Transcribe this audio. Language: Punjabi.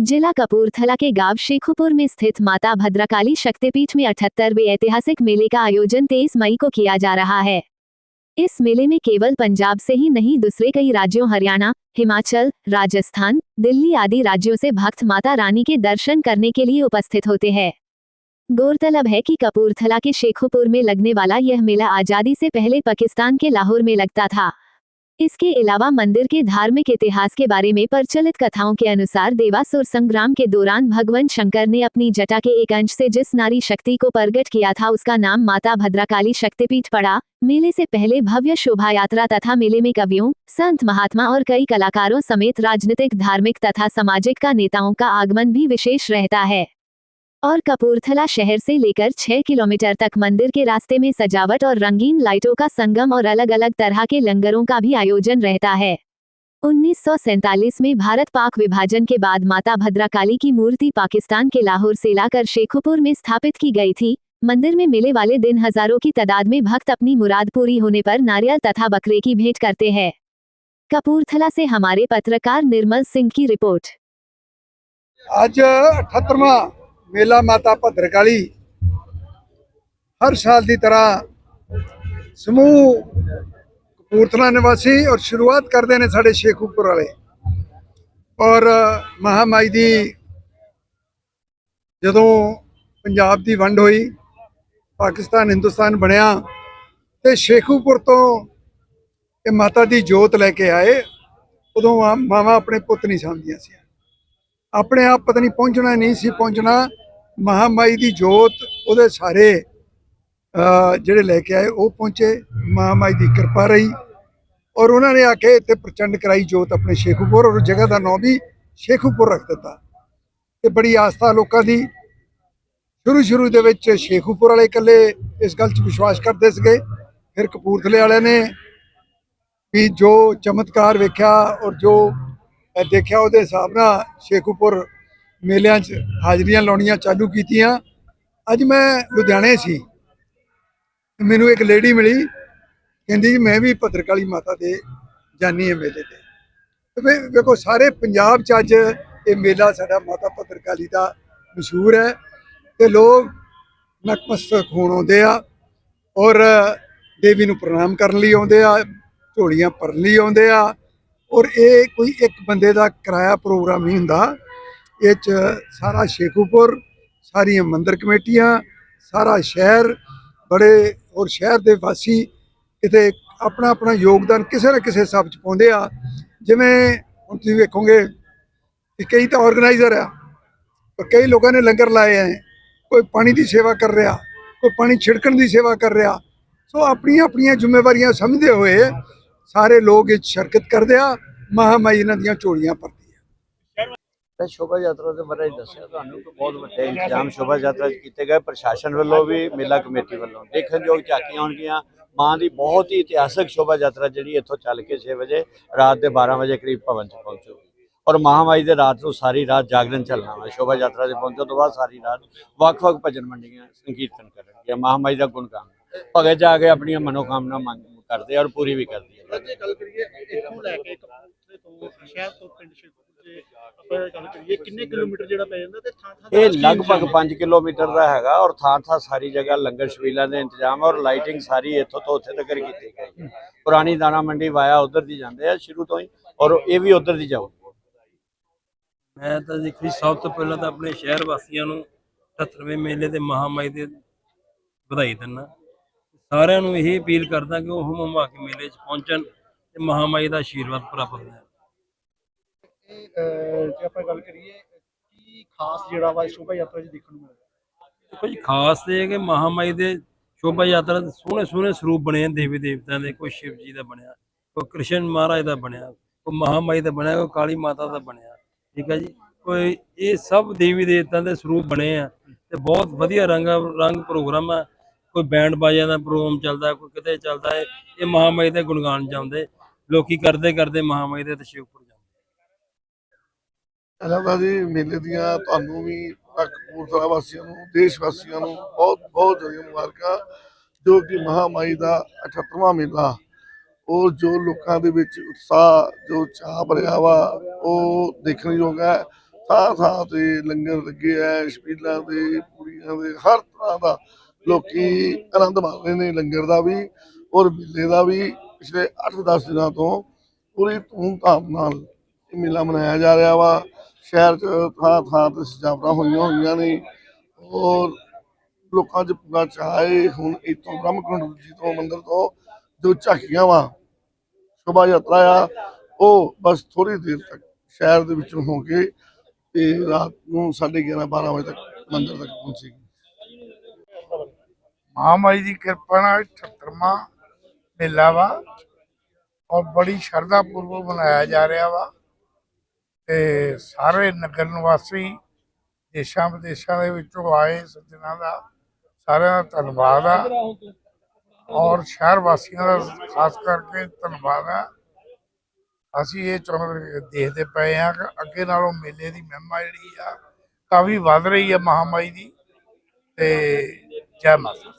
जिला कपूरथला के गाँव शेखुपुर में स्थित माता भद्रकाली शक्तिपीठ में अठहत्तरवे ऐतिहासिक मेले का आयोजन तेईस मई को किया जा रहा है। इस मेले में केवल पंजाब से ही नहीं, दूसरे कई राज्यों, हरियाणा, हिमाचल, राजस्थान, दिल्ली आदि राज्यों से भक्त माता रानी के दर्शन करने के लिए उपस्थित होते हैं। गौरतलब है कि कपूरथला के शेखुपुर में लगने वाला यह मेला आज़ादी से पहले पाकिस्तान के लाहौर में लगता था। इसके अलावा मंदिर के धार्मिक इतिहास के बारे में प्रचलित कथाओं के अनुसार देवासुर संग्राम के दौरान भगवान शंकर ने अपनी जटा के एक अंश से जिस नारी शक्ति को प्रगट किया था, उसका नाम माता भद्रकाली शक्तिपीठ पड़ा। मेले से पहले भव्य शोभा यात्रा तथा मेले में कवियों, संत महात्मा और कई कलाकारों समेत राजनीतिक, धार्मिक तथा सामाजिक का नेताओं का आगमन भी विशेष रहता है। और कपूरथला शहर से लेकर 6 किलोमीटर तक मंदिर के रास्ते में सजावट और रंगीन लाइटों का संगम और अलग अलग तरह के लंगरों का भी आयोजन रहता है। उन्नीस में भारत पाक विभाजन के बाद माता भद्राकाली की मूर्ति पाकिस्तान के लाहौर से लाकर शेखुपुर में स्थापित की गई थी। मंदिर में मिले वाले दिन हज़ारों की तादाद में भक्त अपनी मुराद पूरी होने पर नारियल तथा बकरे की भेंट करते हैं। कपूरथला से हमारे पत्रकार निर्मल सिंह की रिपोर्ट। आज अठहत्तरवा ਮੇਲਾ ਮਾਤਾ ਭੱਦਰਕਾਲੀ ਹਰ ਸਾਲ ਦੀ ਤਰ੍ਹਾਂ ਸਮੂਹ ਕਪੂਰਥਲਾ ਨਿਵਾਸੀ ਔਰ ਸ਼ੁਰੂਆਤ ਕਰਦੇ ਨੇ ਸਾਡੇ ਸ਼ੇਖੂਪੁਰ ਵਾਲੇ। ਔਰ ਮਹਾਮਾਈ ਦੀ ਜਦੋਂ ਪੰਜਾਬ ਦੀ ਵੰਡ ਹੋਈ, ਪਾਕਿਸਤਾਨ, ਹਿੰਦੁਸਤਾਨ ਬਣਿਆ ਤੇ ਸ਼ੇਖੂਪੁਰ ਤੋਂ ਇਹ ਮਾਤਾ ਦੀ ਜੋਤ ਲੈ ਕੇ ਆਏ, ਉਦੋਂ ਮਾਵਾ ਆਪਣੇ ਪੁੱਤ ਨਹੀਂ ਸਮਝਦੀਆਂ ਸੀ। ਆਪਣੇ ਆਪ ਪਤਨੀ ਪਹੁੰਚਣਾ ਨਹੀਂ ਸੀ ਪਹੁੰਚਣਾ ਮਹਾਮਾਈ ਦੀ ਜੋਤ ਉਹਦੇ ਸਾਰੇ ਜਿਹੜੇ ਲੈ ਕੇ ਆਏ, ਉਹ ਪਹੁੰਚੇ। ਮਹਾਮਾਈ ਦੀ ਕਿਰਪਾ ਰਹੀ। ਔਰ ਉਹਨਾਂ ਨੇ ਆ ਕੇ ਇੱਥੇ ਪ੍ਰਚੰਡ ਕਰਾਈ ਜੋਤ ਆਪਣੇ ਸ਼ੇਖੂਪੁਰ, ਔਰ ਜਗ੍ਹਾ ਦਾ ਨਾਮ ਵੀ ਸ਼ੇਖੂਪੁਰ ਰੱਖ ਦਿੱਤਾ। ਤੇ ਬੜੀ ਆਸਥਾ ਲੋਕਾਂ ਦੀ। ਸ਼ੁਰੂ ਸ਼ੁਰੂ ਦੇ ਵਿੱਚ ਸ਼ੇਖੂਪੁਰ ਵਾਲੇ ਇਕੱਲੇ ਇਸ ਗੱਲ 'ਚ ਵਿਸ਼ਵਾਸ ਕਰਦੇ ਸੀਗੇ। ਫਿਰ ਕਪੂਰਥਲੇ ਵਾਲਿਆਂ ਨੇ ਵੀ ਜੋ ਚਮਤਕਾਰ ਵੇਖਿਆ ਔਰ ਜੋ ਦੇਖਿਆ ਉਹਦੇ ਹਿਸਾਬ ਨਾਲ ਸ਼ੇਖੂਪੁਰ ਮੇਲਿਆਂ 'ਚ ਹਾਜ਼ਰੀਆਂ ਲਾਉਣੀਆਂ ਚਾਲੂ ਕੀਤੀਆਂ। ਅੱਜ ਮੈਂ ਲੁਧਿਆਣੇ ਸੀ। ਮੈਨੂੰ ਇੱਕ ਲੇਡੀ ਮਿਲੀ। ਕਹਿੰਦੀ ਜੀ, ਮੈਂ ਵੀ ਭਦਰਕਾਲੀ ਮਾਤਾ ਦੇ ਜਾਨੀ ਹਾਂ ਮੇਲੇ ਤੇ। ਤੇ ਵੇਖੋ, ਸਾਰੇ ਪੰਜਾਬ 'ਚ ਅੱਜ ਇਹ ਮੇਲਾ ਸਾਡਾ ਮਾਤਾ ਭਦਰਕਾਲੀ ਦਾ ਮਸ਼ਹੂਰ ਹੈ। ਤੇ ਲੋਕ ਨਕਮਸਤਕ ਹੋਣ ਆਉਂਦੇ ਆ ਔਰ ਦੇਵੀ ਨੂੰ ਪ੍ਰਣਾਮ ਕਰਨ ਲਈ ਆਉਂਦੇ ਆ, ਝੋਲੀਆਂ ਭਰਨ ਲਈ ਆਉਂਦੇ ਆ। ਔਰ ਇਹ ਕੋਈ ਇੱਕ ਬੰਦੇ ਦਾ ਕਿਰਾਇਆ ਪ੍ਰੋਗਰਾਮ ਨਹੀਂ ਹੁੰਦਾ। ਇਹ ਚ ਸਾਰਾ ਸ਼ੇਖੂਪੁਰ, ਸਾਰੀਆਂ ਮੰਦਰ ਕਮੇਟੀਆਂ, ਸਾਰਾ ਸ਼ਹਿਰ, ਬੜੇ ਔਰ ਸ਼ਹਿਰ ਦੇ ਵਾਸੀ ਕਿਤੇ ਆਪਣਾ ਆਪਣਾ ਯੋਗਦਾਨ ਕਿਸੇ ਨਾ ਕਿਸੇ ਹਿਸਾਬ ਚ ਪਾਉਂਦੇ ਆ। ਜਿਵੇਂ ਹੁਣ ਤੁਸੀਂ ਵੇਖੋਗੇ ਕਿ ਕਈ ਤਾਂ ਆਰਗੇਨਾਈਜ਼ਰ ਆ, ਪਰ ਕਈ ਲੋਕਾਂ ਨੇ ਲੰਗਰ ਲਾਏ ਆ ਕੋਈ ਪਾਣੀ ਦੀ ਸੇਵਾ ਕਰ ਰਿਹਾ, ਕੋਈ ਪਾਣੀ ਛਿੜਕਣ ਦੀ ਸੇਵਾ ਕਰ ਰਿਹਾ। ਸੋ ਆਪਣੀਆਂ ਆਪਣੀਆਂ ਜ਼ਿੰਮੇਵਾਰੀਆਂ ਸਮਝਦੇ ਹੋਏ ਸਾਰੇ ਲੋਕ ਇਹ 'ਚ ਸ਼ਰਕਤ ਕਰਦੇ ਆ ਮਹਾਮਾਈ ਇਹਨਾਂ ਦੀਆਂ ਝੋਲੀਆਂ ਭਰਦੀ ਤੇ ਸ਼ੋਭਾ ਯਾਤਰਾ ਦੇ ਬਾਰੇ ਦੱਸਿਆ। ਤੁਹਾਨੂੰ ਕਿ ਬਹੁਤ ਵੱਡੇ ਇੰਤਜ਼ਾਮ ਸ਼ੋਭਾ ਯਾਤਰਾ 'ਚ ਕੀਤੇ ਗਏ। ਪ੍ਰਸ਼ਾਸਨ ਵੱਲੋਂ ਵੀ ਮੇਲਾ ਕਮੇਟੀ ਵੱਲੋਂ। ਦੇਖਣਯੋਗ ਝਾਕੀਆਂ ਹੋਣਗੀਆਂ। ਮਾਂ ਦੀ ਬਹੁਤ ਹੀ ਇਤਿਹਾਸਕ ਸ਼ੋਭਾ ਯਾਤਰਾ ਜਿਹੜੀ ਇੱਥੋਂ ਚੱਲ ਕੇ 6 ਵਜੇ ਰਾਤ ਦੇ 12 ਵਜੇ ਕਰੀਬ ਭਵਨ 'ਚ ਪਹੁੰਚੂਗੀ। ਔਰ ਮਹਾਮਾਈ ਦੇ ਰਾਤ ਨੂੰ ਸਾਰੀ ਰਾਤ ਜਾਗਰਣ ਚੱਲਣਾ ਵਾ। ਸ਼ੋਭਾ ਯਾਤਰਾ ਦੇ ਪਹੁੰਚਣ ਤੋਂ ਬਾਅਦ ਸਾਰੀ ਰਾਤ ਵੱਖ-ਵੱਖ ਭਜਨ ਮੰਡੀਆਂ ਸੰਕੀਰਤਨ ਕਰਨਗੇ ਮਹਾਮਾਈ ਦਾ ਗੁਣ ਗਾਉਣ ਭਗਤ ਜਾ ਕੇ ਆਪਣੀਆਂ ਮਨੋਕਾਮਨਾ ਮੰਗ ਕਰਦੇ ਔਰ ਪੂਰੀ ਵੀ ਕਰਦੀ ਹੈ ਜੇ ਗੱਲ ਕਰੀਏ ਇੱਥੋਂ ਲੈ ਕੇ ਕਪੂਰਥਲੇ ਤੋਂ ਸ਼ਹਿਰ ਤੋਂ ਪਿੰਡ ਸ਼ੇਖੂਪੁਰ ਜੇ ਆਪਾਂ ਗੱਲ ਕਰੀਏ ਕਿੰਨੇ ਕਿਲੋਮੀਟਰ ਜਿਹੜਾ ਪੈ ਜਾਂਦਾ ਤੇ ਥਾਂ ਥਾਂ ਦਾ ਇਹ ਲਗਭਗ ਇੰਤਜ਼ਾਮ 5 ਕਿਲੋਮੀਟਰ ਦਾ ਹੈਗਾ ਔਰ ਥਾਂ ਥਾਂ ਸਾਰੀ ਜਗ੍ਹਾ ਲੰਗਰ ਛਬੀਲਾਂ ਦੇ ਇੰਤਜ਼ਾਮ ਔਰ ਲਾਈਟਿੰਗ ਸਾਰੀ ਇੱਥੋਂ ਤੋਂ ਉੱਥੇ ਤੱਕ ਕੀਤੀ ਗਈ ਹੈ। ਪੁਰਾਣੀ ਦਾਣਾ ਮੰਡੀ ਵਾਇਆ ਉਧਰ ਦੀ ਜਾਂਦੇ ਆ ਸ਼ੁਰੂ ਤੋਂ ਹੀ ਔਰ ਇਹ ਵੀ ਉਧਰ ਦੀ ਜਾਊ ਮੈਂ ਤਾਂ ਦੇਖੋ ਸਭ ਤੋਂ ਪਹਿਲਾਂ ਤਾਂ ਆਪਣੇ ਸ਼ਹਿਰ ਵਾਸੀਆਂ ਨੂੰ 78ਵੇਂ ਮੇਲੇ ਦੇ ਮਹਾਮਾਈ ਦੇ ਵਧਾਈ ਦਿੰਦਾ। ਸਾਰਿਆਂ ਨੂੰ ਇਹ ਅਪੀਲ ਕਰਦਾ ਕਿ ਉਹ ਹਮਮਾ ਕੇ ਮੇਲੇ 'ਚ ਪਹੁੰਚਣ ਤੇ ਮਹਾਮਾਈ ਦਾ ਆਸ਼ੀਰਵਾਦ ਪ੍ਰਾਪਤ ਕਰਨ ਇਹ, ਅਹ, ਜੇ ਆਪਾਂ ਗੱਲ ਕਰੀਏ ਕੀ ਖਾਸ ਜਿਹੜਾ ਵਾ ਸ਼ੋਭਾ ਯਾਤਰਾ 'ਚ ਦੇਖਣ ਨੂੰ ਮਿਲਦਾ ਦੇਖੋ ਖਾਸ ਤੇ ਇਹ ਕਿ ਮਹਾਮਾਈ ਦੇ ਸ਼ੋਭਾ ਯਾਤਰਾ ਦੇ ਸੋਹਣੇ ਸੋਹਣੇ ਸਰੂਪ ਬਣੇ ਆ ਦੇਵੀ ਦੇਵਤਿਆਂ ਦੇ ਕੋਈ ਸ਼ਿਵ ਜੀ ਦਾ ਬਣਿਆ ਕੋਈ ਕ੍ਰਿਸ਼ਨ ਮਹਾਰਾਜ ਦਾ ਬਣਿਆ ਕੋਈ ਮਹਾਮਾਈ ਦਾ ਬਣਿਆ ਕੋਈ ਕਾਲੀ ਮਾਤਾ ਦਾ ਬਣਿਆ ਠੀਕ ਹੈ ਜੀ? ਕੋਈ ਇਹ ਸਭ ਦੇਵੀ ਦੇਵਤਿਆਂ ਦੇ ਸਰੂਪ ਬਣੇ ਆ ਤੇ ਬਹੁਤ ਵਧੀਆ ਰੰਗ ਰੰਗ ਪ੍ਰੋਗਰਾਮ ਆ। ਕੋਈ ਬੈਂਡ ਬਾਜਿਆਂ ਦਾ ਪ੍ਰੋਗਰਾਮ ਚੱਲਦਾ ਕੋਈ ਕਿਤੇ ਚੱਲਦਾ ਹੈ ਇਹ ਮਹਾਮਾਈ ਦੇ ਗੁਣਗਾਨ ਜਾਂਦੇ ਲੋਕੀ ਕਰਦੇ ਕਰਦੇ ਮਹਾਮਾਈ ਦੇ ਤੇ ਸ਼ਿਵਪੁਰ ਜਾਂਦੇ। ਪਹਿਲਾਂ ਤਾਂ ਜੀ ਮੇਲੇ ਦੀਆਂ ਤੁਹਾਨੂੰ ਵੀ ਕਪੂਰਥਲਾ ਵਾਸੀਆਂ ਨੂੰ, ਦੇਸ਼ ਵਾਸੀਆਂ ਨੂੰ ਬਹੁਤ ਬਹੁਤ ਜ਼ਿਆਦਾ ਮੁਬਾਰਕਾਂ, ਜੋ ਕਿ ਮਹਾਮਾਈ ਦਾ 78ਵਾਂ ਮੇਲਾ। ਉਹ ਜੋ ਲੋਕਾਂ ਦੇ ਵਿੱਚ ਉਤਸ਼ਾਹ, ਜੋ ਚਾਹ ਭਰਿਆ ਵਾ, ਉਹ ਦੇਖਣ ਯੋਗ ਹੈ। ਥਾਂ ਥਾਂ ਤੇ ਲੰਗਰ ਲੱਗੇ ਐ ਛਬੀਲਾਂ ਦੇ ਪੂਰੀਆਂ ਦੇ, ਹਰ ਤਰ੍ਹਾਂ ਦਾ ਲੋਕੀ ਆਨੰਦ ਮਾਣ ਰਹੇ ਨੇ ਲੰਗਰ ਦਾ ਵੀ ਔਰ ਮੇਲੇ ਦਾ ਵੀ। ਪਿਛਲੇ 8-10 ਦਿਨਾਂ ਤੋਂ ਪੂਰੀ ਧੂਮ-ਧਾਮ ਨਾਲ ਇਹ ਮੇਲਾ ਮਨਾਇਆ ਜਾ ਰਿਹਾ ਵਾ। ਸ਼ਹਿਰ 'ਚ ਥਾਂ ਥਾਂ ਤੇ ਸਜਾਵਟਾਂ ਹੋਈਆਂ ਹੋਈਆਂ ਨੇ। ਔਰ ਲੋਕਾਂ 'ਚ ਪੂਰਾ ਚਾਅ ਹੈ ਹੁਣ ਇੱਥੋਂ ਬ੍ਰਹਮਕੁੰਡ ਜੀ ਤੋਂ ਮੰਦਿਰ ਤੋਂ ਜੋ ਝਾਕੀਆਂ ਵਾ, ਸ਼ੋਭਾ ਯਾਤਰਾ ਆ, ਉਹ ਬਸ ਥੋੜੀ ਦੇਰ ਤੱਕ ਸ਼ਹਿਰ ਦੇ ਵਿੱਚੋਂ ਹੋ ਕੇ ਤੇ ਰਾਤ ਨੂੰ 11:30 12 ਵਜੇ ਤੱਕ ਮੰਦਿਰ ਤੱਕ ਪਹੁੰਚੇਗੀ। ਮਹਾਮਾਈ ਦੀ ਕਿਰਪਾ ਨਾਲ 78ਵਾਂ ਮੇਲਾ ਵਾ। ਔਰ ਬੜੀ ਸ਼ਰਧਾ ਪੂਰਵਕ ਮਨਾਇਆ ਜਾ ਰਿਹਾ ਵਾ। ਤੇ ਸਾਰੇ ਨਗਰ ਨਿਵਾਸੀ ਦੇਸ਼ਾਂ ਵਿਦੇਸ਼ਾਂ ਦੇ ਵਿੱਚੋਂ ਆਏ ਸੱਜਣਾ ਦਾ ਸਾਰਿਆਂ ਦਾ ਧੰਨਵਾਦ ਆ। ਔਰ ਸ਼ਹਿਰ ਵਾਸੀਆਂ ਦਾ ਖਾਸ ਕਰਕੇ ਧੰਨਵਾਦ ਆ। ਅਸੀਂ ਇਹ ਚਾਹੁੰਦੇ ਦੇਖਦੇ ਪਏ ਆ ਕਿ ਅੱਗੇ ਨਾਲੋਂ ਮੇਲੇ ਦੀ ਮਹਿਮਾ ਜਿਹੜੀ ਆ ਕਾਫੀ ਵੱਧ ਰਹੀ ਆ ਮਹਾਮਾਈ ਦੀ। ਤੇ ਜੈ ਮਾਤਾ